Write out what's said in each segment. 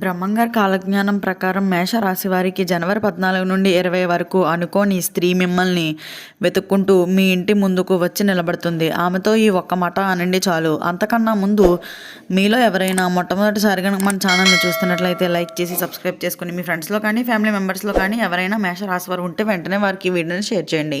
బ్రహ్మంగారి కాలజ్ఞానం ప్రకారం మేష రాశి వారికి జనవరి పద్నాలుగు నుండి ఇరవై వరకు అనుకోని స్త్రీ మిమ్మల్ని వెతుక్కుంటూ మీ ఇంటి ముందుకు వచ్చి నిలబడుతుంది. ఆమెతో ఈ ఒక్క మాట అనండి చాలు. అంతకన్నా ముందు మీలో ఎవరైనా మొట్టమొదటిసారిగా మన ఛానల్ని చూస్తున్నట్లయితే లైక్ చేసి సబ్స్క్రైబ్ చేసుకుని మీ ఫ్రెండ్స్లో కానీ ఫ్యామిలీ మెంబర్స్లో కానీ ఎవరైనా మేష రాశి వారు ఉంటే వెంటనే వారికి వీడియోని షేర్ చేయండి.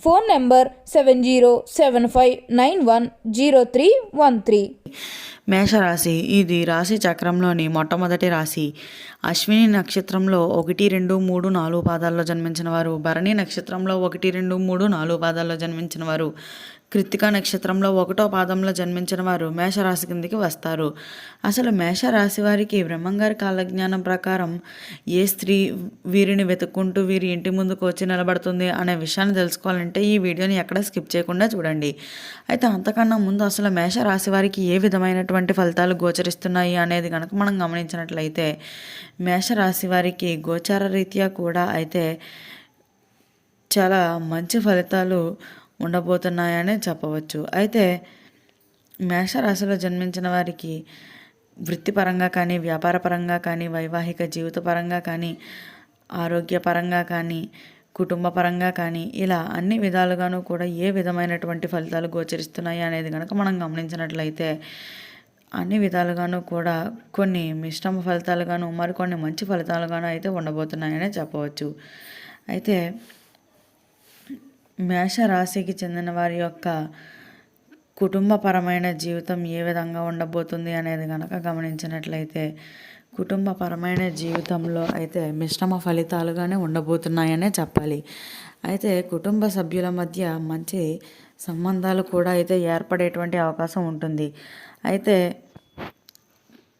Phone number seven zero seven five nine one zero three one three. మేషరాశి ఇది రాశి చక్రంలోని మొట్టమొదటి రాశి. అశ్విని నక్షత్రంలో ఒకటి రెండు మూడు నాలుగు పాదాల్లో జన్మించిన వారు భరణి నక్షత్రంలో ఒకటి రెండు మూడు నాలుగు పాదాల్లో జన్మించిన వారు కృత్తికా నక్షత్రంలో ఒకటో పాదంలో జన్మించిన వారు మేషరాశి కిందికి వస్తారు. అసలు మేషరాశి వారికి బ్రహ్మంగారి కాలజ్ఞానం ప్రకారం ఏ స్త్రీ వీరిని వెతుక్కుంటూ వీరి ఇంటి ముందుకు వచ్చి నిలబడుతుంది అనే విషయాన్ని తెలుసుకోవాలంటే ఈ వీడియోని ఎక్కడ స్కిప్ చేయకుండా చూడండి. అయితే అంతకన్నా ముందు అసలు మేషరాశి వారికి ఏ విధమైనటువంటి ఫలితాలు గోచరిస్తున్నాయి అనేది కనుక మనం గమనించినట్లయితే మేషరాశి వారికి గోచార రీత్యా కూడా అయితే చాలా మంచి ఫలితాలు ఉండబోతున్నాయని చెప్పవచ్చు. అయితే మేషరాశిలో జన్మించిన వారికి వృత్తిపరంగా కానీ వ్యాపారపరంగా కానీ వైవాహిక జీవితపరంగా కానీ ఆరోగ్యపరంగా కానీ కుటుంబ పరంగా కానీ ఇలా అన్ని విధాలుగాను కూడా ఏ విధమైనటువంటి ఫలితాలు గోచరిస్తున్నాయి అనేది కనుక మనం గమనించినట్లయితే అన్ని విధాలుగాను కూడా కొన్ని మిశ్రమ ఫలితాలుగాను మరికొన్ని మంచి ఫలితాలుగాను అయితే ఉండబోతున్నాయనే చెప్పవచ్చు. అయితే మేష రాశికి చెందిన వారి యొక్క కుటుంబపరమైన జీవితం ఏ విధంగా ఉండబోతుంది అనేది కనుక గమనించినట్లయితే కుటుంబపరమైన జీవితంలో అయితే మిశ్రమ ఫలితాలుగానే ఉండబోతున్నాయనే చెప్పాలి. అయితే కుటుంబ సభ్యుల మధ్య మంచి సంబంధాలు కూడా అయితే ఏర్పడేటువంటి అవకాశం ఉంటుంది. అయితే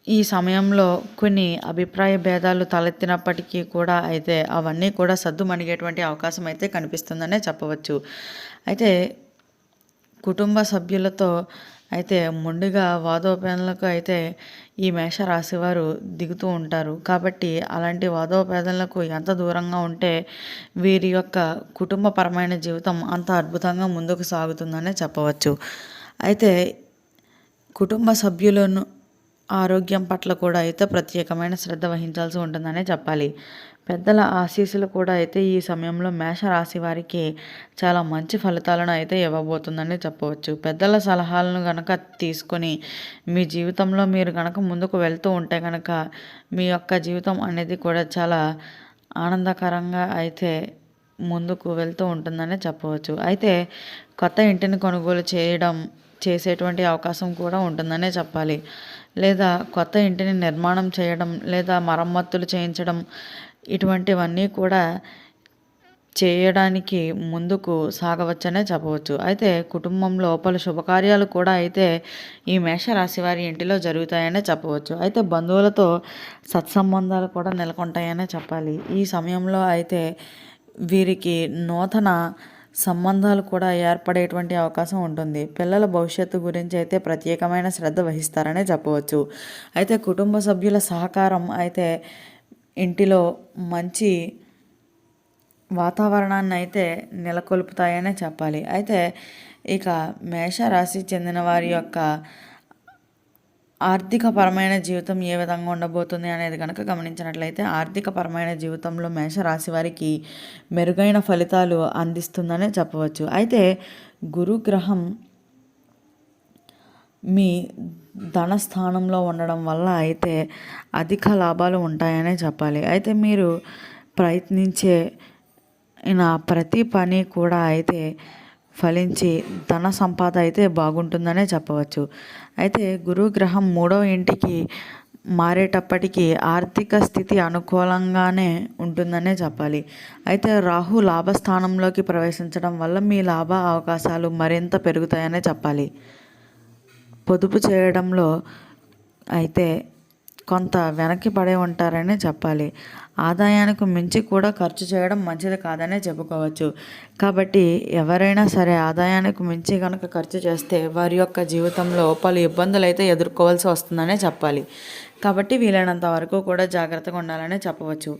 ఈ సమయంలో కొన్ని అభిప్రాయ భేదాలు తలెత్తినప్పటికీ కూడా అయితే అవన్నీ కూడా సద్దుమణిగేటువంటి అవకాశం అయితే కనిపిస్తుందనే చెప్పవచ్చు. అయితే కుటుంబ సభ్యులతో అయితే ముందుగా వాదోపేదలకు అయితే ఈ మేష రాశి వారు దిగుతూ ఉంటారు. కాబట్టి అలాంటి వాదోపేదలకు ఎంత దూరంగా ఉంటే వీరి యొక్క కుటుంబపరమైన జీవితం అంత అద్భుతంగా ముందుకు సాగుతుందనే చెప్పవచ్చు. అయితే కుటుంబ సభ్యులను ఆరోగ్యం పట్ల కూడా అయితే ప్రత్యేకమైన శ్రద్ధ వహించాల్సి ఉంటుందనే చెప్పాలి. పెద్దల ఆశీస్సులు కూడా అయితే ఈ సమయంలో మేష రాశి వారికి చాలా మంచి ఫలితాలను అయితే ఇవ్వబోతుందని చెప్పవచ్చు. పెద్దల సలహాలను గనక తీసుకొని మీ జీవితంలో మీరు గనక ముందుకు వెళ్తూ ఉంటే కనుక మీ యొక్క జీవితం అనేది కూడా చాలా ఆనందకరంగా అయితే ముందుకు వెళ్తూ ఉంటుందనే చెప్పవచ్చు. అయితే కొత్త ఇంటిని కొనుగోలు చేయడం చేసేటువంటి అవకాశం కూడా ఉంటుందనే చెప్పాలి. లేదా కొత్త ఇంటిని నిర్మాణం చేయడం లేదా మరమ్మతులు చేయించడం ఇటువంటివన్నీ కూడా చేయడానికి ముందుకు సాగవచ్చనే చెప్పవచ్చు. అయితే కుటుంబంలో పలు శుభకార్యాలు కూడా అయితే ఈ మేషరాశి వారి ఇంటిలో జరుగుతాయనే చెప్పవచ్చు. అయితే బంధువులతో సత్సంబంధాలు కూడా నెలకొంటాయనే చెప్పాలి. ఈ సమయంలో అయితే వీరికి నూతన సంబంధాలు కూడా ఏర్పడేటువంటి అవకాశం ఉంటుంది. పిల్లల భవిష్యత్తు గురించి అయితే ప్రత్యేకమైన శ్రద్ధ వహిస్తారనే చెప్పవచ్చు. అయితే కుటుంబ సభ్యుల సహకారం అయితే ఇంటిలో మంచి వాతావరణాన్ని అయితే నెలకొల్పుతాయనే చెప్పాలి. అయితే ఇక మేషరాశి చెందిన వారి యొక్క ఆర్థికపరమైన జీవితం ఏ విధంగా ఉండబోతుంది అనేది కనుక గమనించినట్లయితే ఆర్థికపరమైన జీవితంలో మేషరాశి వారికి మెరుగైన ఫలితాలు అందిస్తుందనే చెప్పవచ్చు. అయితే గురుగ్రహం మీ ధనస్థానంలో ఉండడం వల్ల అయితే అధిక లాభాలు ఉంటాయనే చెప్పాలి. అయితే మీరు ప్రయత్నించే నా ప్రతి పని కూడా అయితే ఫలించి ధన సంపాద అయితే బాగుంటుందనే చెప్పవచ్చు. అయితే గురుగ్రహం మూడవ ఇంటికి మారేటప్పటికీ ఆర్థిక స్థితి అనుకూలంగానే ఉంటుందనే చెప్పాలి. అయితే రాహు లాభస్థానంలోకి ప్రవేశించడం వల్ల మీ లాభ అవకాశాలు మరింత పెరుగుతాయనే చెప్పాలి. పొదుపు చేయడంలో అయితే కొంత వెనక్కి పడే ఉంటారని చెప్పాలి. ఆదాయానికి మించి కూడా ఖర్చు చేయడం మంచిది కాదనే చెప్పుకోవచ్చు. కాబట్టి ఎవరైనా సరే ఆదాయానికి మించి కనుక ఖర్చు చేస్తే వారి యొక్క జీవితంలో పలు ఇబ్బందులు అయితే ఎదుర్కోవాల్సి వస్తుందనే చెప్పాలి. కాబట్టి వీలైనంత వరకు కూడా జాగ్రత్తగా ఉండాలనే చెప్పవచ్చు.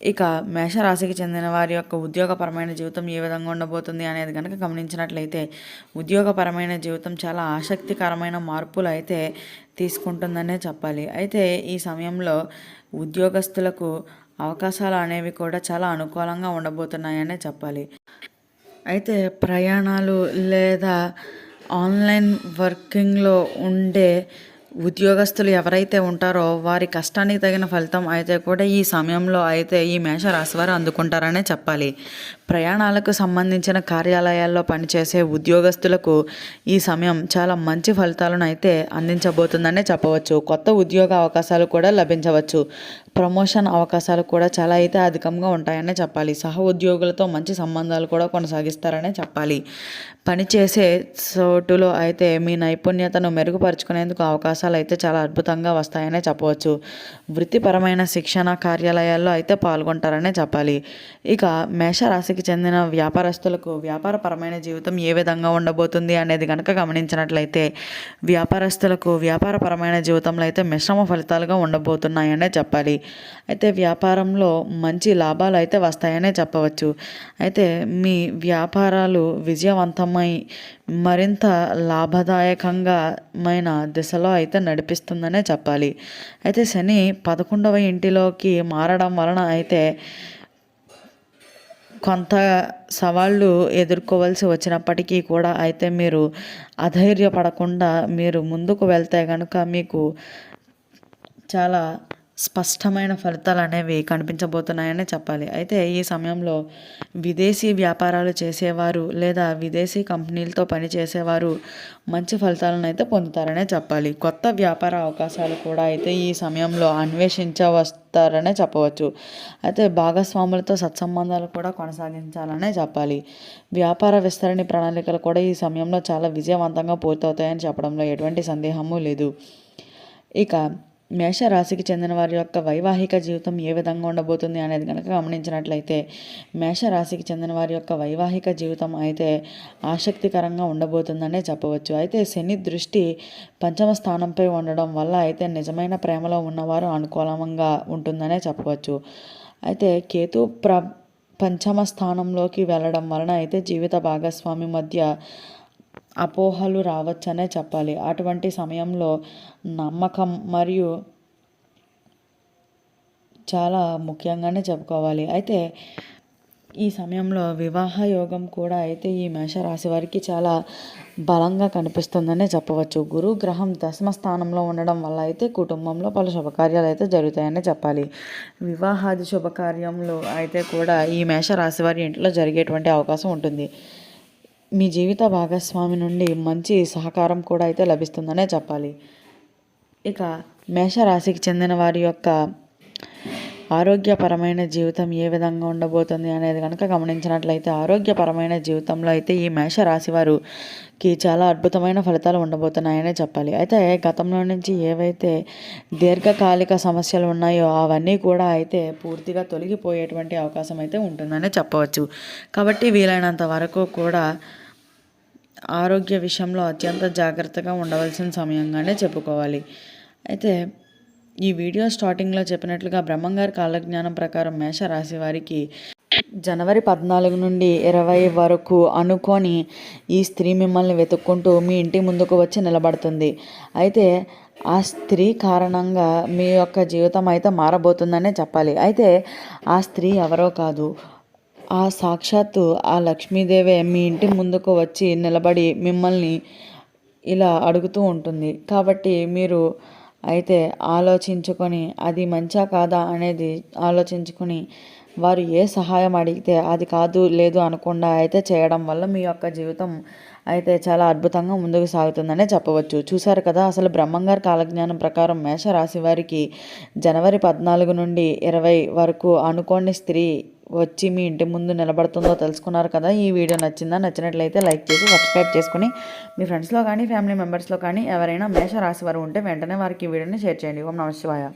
ఇక మేషరాశికి చెందిన వారి యొక్క ఉద్యోగపరమైన జీవితం ఏ విధంగా ఉండబోతుంది అనేది కనుక గమనించినట్లయితే ఉద్యోగపరమైన జీవితం చాలా ఆసక్తికరమైన మార్పులు అయితే తీసుకుంటుందనే చెప్పాలి. అయితే ఈ సమయంలో ఉద్యోగస్తులకు అవకాశాలు అనేవి కూడా చాలా అనుకూలంగా ఉండబోతున్నాయనే చెప్పాలి. అయితే ప్రయాణాలు లేదా ఆన్లైన్ వర్కింగ్లో ఉండే ఉద్యోగస్తులు ఎవరైతే ఉంటారో వారి కష్టానికి తగిన ఫలితం అయితే కూడా ఈ సమయంలో అయితే ఈ మేషరాశి వారు అందుకుంటారనే చెప్పాలి. ప్రయాణాలకు సంబంధించిన కార్యాలయాల్లో పనిచేసే ఉద్యోగస్తులకు ఈ సమయం చాలా మంచి ఫలితాలను అయితే అందించబోతుందనే చెప్పవచ్చు. కొత్త ఉద్యోగ అవకాశాలు కూడా లభించవచ్చు. ప్రమోషన్ అవకాశాలు కూడా చాలా అయితే అధికంగా ఉంటాయనే చెప్పాలి. సహ ఉద్యోగులతో మంచి సంబంధాలు కూడా కొనసాగిస్తారనే చెప్పాలి. పనిచేసే చోటులో అయితే మీ నైపుణ్యతను మెరుగుపరుచుకునేందుకు అవకాశం అవకాశాలు అయితే చాలా అద్భుతంగా వస్తాయనే చెప్పవచ్చు. వృత్తిపరమైన శిక్షణ కార్యాలయాల్లో అయితే పాల్గొంటారనే చెప్పాలి. ఇక మేషరాశికి చెందిన వ్యాపారస్తులకు వ్యాపారపరమైన జీవితం ఏ విధంగా ఉండబోతుంది అనేది కనుక గమనించినట్లయితే వ్యాపారస్తులకు వ్యాపారపరమైన జీవితంలో అయితే మిశ్రమ ఫలితాలుగా ఉండబోతున్నాయనే చెప్పాలి. అయితే వ్యాపారంలో మంచి లాభాలు అయితే వస్తాయనే చెప్పవచ్చు. అయితే మీ వ్యాపారాలు విజయవంతమై మరింత లాభదాయకంగామైన దిశలో అయితే నడిపిస్తుందనే చెప్పాలి. అయితే శని పదకొండవ ఇంటిలోకి మారడం వలన అయితే కొంత సవాళ్ళు ఎదుర్కోవాల్సి వచ్చినప్పటికీ కూడా అయితే మీరు అధైర్యపడకుండా మీరు ముందుకు వెళ్తే కనుక మీకు చాలా స్పష్టమైన ఫలితాలు అనేవి కనిపించబోతున్నాయనే చెప్పాలి. అయితే ఈ సమయంలో విదేశీ వ్యాపారాలు చేసేవారు లేదా విదేశీ కంపెనీలతో పనిచేసేవారు మంచి ఫలితాలను అయితే పొందుతారనే చెప్పాలి. కొత్త వ్యాపార అవకాశాలు కూడా అయితే ఈ సమయంలో అన్వేషించవస్తారనే చెప్పవచ్చు. అయితే భాగస్వాములతో సత్సంబంధాలు కూడా కొనసాగించాలనే చెప్పాలి. వ్యాపార విస్తరణ ప్రణాళికలు కూడా ఈ సమయంలో చాలా విజయవంతంగా పూర్తవుతాయని చెప్పడంలో ఎటువంటి సందేహము లేదు. ఇక మేషరాశికి చెందిన వారి యొక్క వైవాహిక జీవితం ఏ విధంగా ఉండబోతుంది అనేది కనుక గమనించినట్లయితే మేషరాశికి చెందిన వారి యొక్క వైవాహిక జీవితం అయితే ఆసక్తికరంగా ఉండబోతుందనే చెప్పవచ్చు. అయితే శని దృష్టి పంచమ స్థానంపై ఉండడం వల్ల అయితే నిజమైన ప్రేమలో ఉన్నవారు అనుకూలంగా ఉంటుందనే చెప్పవచ్చు. అయితే కేతు ప్ర పంచమ స్థానంలోకి వెళ్ళడం వలన అయితే జీవిత భాగస్వామి మధ్య అపోహలు రావచ్చనే చెప్పాలి. అటువంటి సమయంలో నమ్మకం మరియు చాలా ముఖ్యంగానే చెప్పుకోవాలి. అయితే ఈ సమయంలో వివాహ యోగం కూడా అయితే ఈ మేషరాశి వారికి చాలా బలంగా కనిపిస్తుందనే చెప్పవచ్చు. గురు గ్రహం దశమ స్థానంలో ఉండడం వల్ల అయితే కుటుంబంలో పలు శుభకార్యాలు అయితే జరుగుతాయని చెప్పాలి. వివాహాది శుభకార్యంలో అయితే కూడా ఈ మేషరాశి వారి ఇంట్లో జరిగేటువంటి అవకాశం ఉంటుంది. మీ జీవిత భాగస్వామి నుండి మంచి సహకారం కూడా అయితే లభిస్తుందనే చెప్పాలి. ఇక మేషరాశికి చెందిన వారి యొక్క ఆరోగ్యపరమైన జీవితం ఏ విధంగా ఉండబోతుంది అనేది కనుక గమనించినట్లయితే ఆరోగ్యపరమైన జీవితంలో అయితే ఈ మేష రాశివారుకి చాలా అద్భుతమైన ఫలితాలు ఉండబోతున్నాయనే చెప్పాలి. అయితే గతంలో నుంచి ఏవైతే దీర్ఘకాలిక సమస్యలు ఉన్నాయో అవన్నీ కూడా అయితే పూర్తిగా తొలగిపోయేటువంటి అవకాశం అయితే ఉంటుందనే చెప్పవచ్చు. కాబట్టి వీలైనంత వరకు కూడా ఆరోగ్య విషయంలో అత్యంత జాగ్రత్తగా ఉండవలసిన సమయంగానే చెప్పుకోవాలి. అయితే ఈ వీడియో స్టార్టింగ్లో చెప్పినట్లుగా బ్రహ్మంగారి కాలజ్ఞానం ప్రకారం మేషరాశి వారికి జనవరి పద్నాలుగు నుండి ఇరవై వరకు అనుకొని ఈ స్త్రీ మిమ్మల్ని వెతుక్కుంటూ మీ ఇంటి ముందుకు వచ్చి నిలబడుతుంది. అయితే ఆ స్త్రీ కారణంగా మీ యొక్క జీవితం అయితే మారబోతుందనే చెప్పాలి. అయితే ఆ స్త్రీ ఎవరో కాదు. ఆ సాక్షాత్తు ఆ లక్ష్మీదేవే మీ ఇంటి ముందుకు వచ్చి నిలబడి మిమ్మల్ని ఇలా అడుగుతూ ఉంటుంది. కాబట్టి మీరు అయితే ఆలోచించుకొని అది మంచా కాదా అనేది ఆలోచించుకొని వారు ఏ సహాయం అడిగితే అది కాదు లేదు అనకుండా అయితే చేయడం వల్ల మీ యొక్క జీవితం అయితే చాలా అద్భుతంగా ముందుకు సాగుతుందనే చెప్పవచ్చు. చూశారు కదా అసలు బ్రహ్మంగారి కాలజ్ఞానం ప్రకారం మేషరాశి వారికి జనవరి పద్నాలుగు నుండి ఇరవై వరకు అనుకోని స్త్రీ వచ్చి మీ ఇంటి ముందు నిలబడుతుందో తెలుసుకున్నారు కదా ఈ వీడియో నచ్చిందా నచ్చినట్లయితే లైక్ చేసి సబ్స్క్రైబ్ చేసుకుని మీ ఫ్రెండ్స్లో కానీ ఫ్యామిలీ మెంబర్స్లో కానీ ఎవరైనా మేష రాశి వారు ఉంటే వెంటనే వారికి ఈ వీడియోని షేర్ చేయండి. ఓం నమ శివాయ.